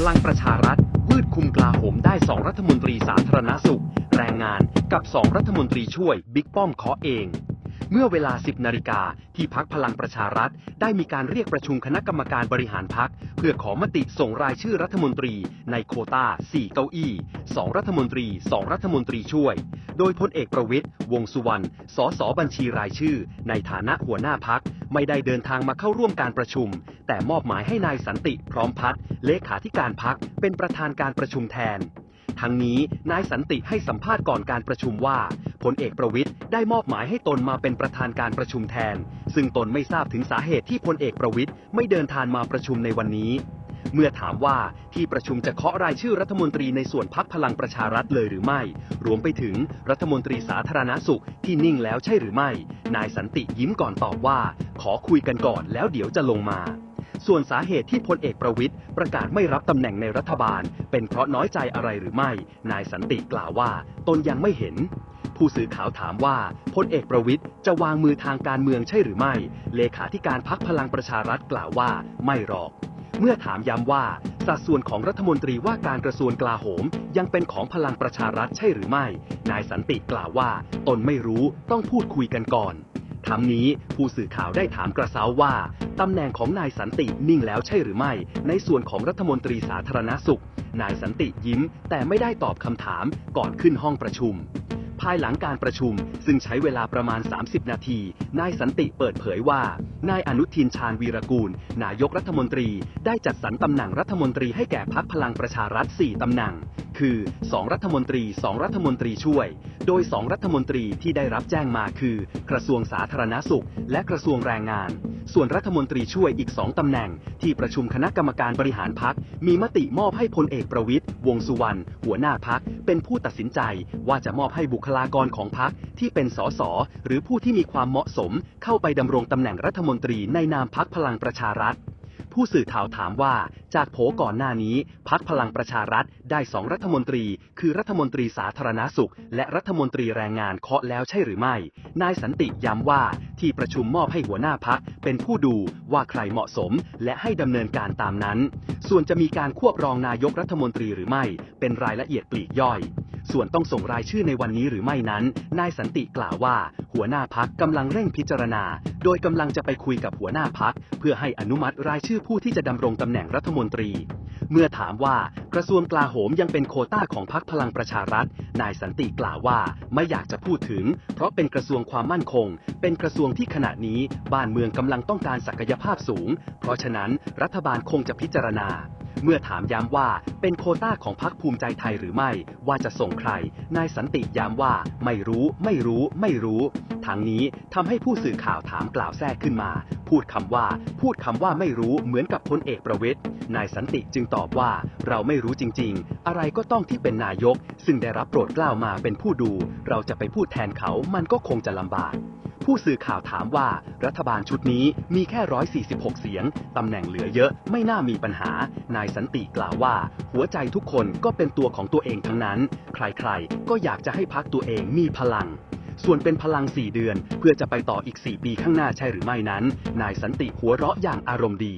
พลังประชารัฐวืดคุมกลาโหมได้ 2 รัฐมนตรีสาธารณสุข แรงงานกับ 2 รัฐมนตรีช่วยบิ๊กป้อมเคาะเอง เมื่อเวลา 10 นาฬิกาที่พักพลังประชารัฐ ได้มีการเรียกประชุมคณะกรรมการบริหารพัก เพื่อขอมติส่งรายชื่อรัฐมนตรีในโควตา4 เก้าอี้ 2 รัฐมนตรี 2 รัฐมนตรีช่วย โดยพลเอกประวิตยวงสุวรรณ สสบัญชีรายชื่อ ในฐานะหัวหน้าพักไม่ได้เดินทางมาเข้าร่วมการประชุม แต่มอบหมายให้นายสันติพร้อมพัฒน์เลขาธิการพักเป็นประธานการประชุมแทน ทั้งนี้นายสันติให้สัมภาษณ์ก่อนการประชุมว่าพลเอกประวิตยได้มอบหมายให้ตนมาเป็นประธานการประชุมแทน ซึ่งตนไม่ทราบถึงสาเหตุที่พลเอกประวิตยไม่เดินทางมาประชุมในวันนี้ เมื่อถามว่าที่ประชุมจะเคาะรายชื่อรัฐมนตรีในส่วนพักพลังประชารัฐเลยหรือไม่ รวมไปถึงรัฐมนตรีสาธารณสุขที่นิ่งแล้วใช่หรือไม่ นายสันติยิ้มก่อนตอบว่า ขอคุยกันก่อนแล้วเดี๋ยวจะลงมา ส่วนสาเหตุที่พลเอกประวิตยประกาศไม่รับตำแหน่งในรัฐบาล เป็นเพราะน้อยใจอะไรหรือไม่ นายสันติกล่าวว่า ตนยังไม่เห็น ผู้สื่อข่าวถามว่าพลเอกประวิตยจะวางมือทางการเมืองใช่หรือไม่ เลขาธิการพักพลังประชารัฐกล่าวว่าไม่หรอก เมื่อถามย้ำว่าสัดส่วนของรัฐมนตรีว่าการกระทรวงกลาโหม ยังเป็นของพลังประชารัฐใช่หรือไม่ นายสันติกล่าวว่า ตนไม่รู้ต้องพูดคุยกันก่อนทั้งนี้ผู้สื่อข่าวได้ถามกระเซ้าว่า ตำแหน่งของนายสันตินิ่งแล้วใช่หรือไม่ ในส่วนของรัฐมนตรีสาธารณสุข นายสันติยิ้ม แต่ไม่ได้ตอบคำถามก่อนขึ้นห้องประชุม ภายหลังการประชุมซึ่งใช้เวลาประมาณ 30 นาที นายสันติเปิดเผยว่า นายอนุทินชาญวีรกูล นายกรัฐมนตรี ได้จัดสรรตำแหน่งรัฐมนตรีให้แก่พักพลังประชารัฐ 4ตำแหน่ง คือ 2 รัฐมนตรี 2 รัฐมนตรีช่วย โดย 2 รัฐมนตรีที่ได้รับแจ้งมาคือ กระทรวงสาธารณสุข และกระทรวงแรงงาน ส่วนรัฐมนตรีช่วยอีก 2 ตำแหน่ง ที่ประชุมคณะกรรมการบริหารพัก มีมติมอบให้พลเอกประวิตยวงสุวรรณหัวหน้าพัก เป็นผู้ตัดสินใจว่าจะมอบให้บุคลากรของพักที่เป็นสสหรือผู้ที่มีความเหมาะสม เข้าไปดำรงตำแหน่งรัฐมนตรีในนามพักพลังประชารัฐ ผู้สื่อข่าวถามว่า จากโผก่อนหน้านี้พักพลังประชารัฐได้สองรัฐมนตรี คือรัฐมนตรีสาธารณสุข และรัฐมนตรีแรงงานเคาะแล้วใช่หรือไม่ นายสันติย้ำว่าที่ประชุมมอบให้หัวหน้าพักเป็นผู้ดูว่าใครเหมาะสม และให้ดำเนินการตามนั้น ส่วนจะมีการควบรองนายกรัฐมนตรีหรือไม่ เป็นรายละเอียดปลีกย่อย ส่วนต้องส่งรายชื่อในวันนี้หรือไม่นั้น นายสันติกล่าวว่า หัวหน้าพักกำลังเร่งพิจารณา โดยกำลังจะไปคุยกับหัวหน้าพักเพื่อให้อนุมัติรายชื่อผู้ที่จะดำรงตำแหน่งรัฐมนตรี เมื่อถามว่ากระทรวงกลาโหมยังเป็นโคต้าของพักพลังประชารัฐ นายสันติกล่าวว่าไม่อยากจะพูดถึง เพราะเป็นกระทรวงความมั่นคง เป็นกระทรวงที่ขณะนี้ บ้านเมืองกำลังต้องการศักยภาพสูง เพราะฉะนั้นรัฐบาลคงจะพิจารณา เมื่อถามย้ำว่าเป็นโคต้าของพรรคภูมิใจไทยหรือไม่ ว่าจะส่งใคร นายสันติย้ำว่าไม่รู้ไม่รู้ไม่รู้ทางนี้ทำให้ผู้สื่อข่าวถามกล่าวแทรกขึ้นมา พูดคำว่า พูดคำว่าไม่รู้เหมือนกับพลเอกประวิตยนายสันติจึงตอบว่าเราไม่รู้จริง ๆ อะไรก็ต้องที่เป็นนายก ซึ่งได้รับโปรดเกล้ามาเป็นผู้ดู เราจะไปพูดแทนเขามันก็คงจะลำบาก ผู้สื่อข่าวถามว่า รัฐบาลชุดนี้มีแค่ 146 เสียง ตำแหน่งเหลือเยอะไม่น่ามีปัญหา นายสันติกล่าวว่า หัวใจทุกคนก็เป็นตัวของตัวเองทั้งนั้น ใครๆ ก็อยากจะให้พักตัวเองมีพลังส่วนเป็นพลัง 4 เดือน เพื่อจะไปต่ออีก 4 ปีข้างหน้าใช่หรือไม่นั้น นายสันติหัวเราะอย่างอารมณ์ดี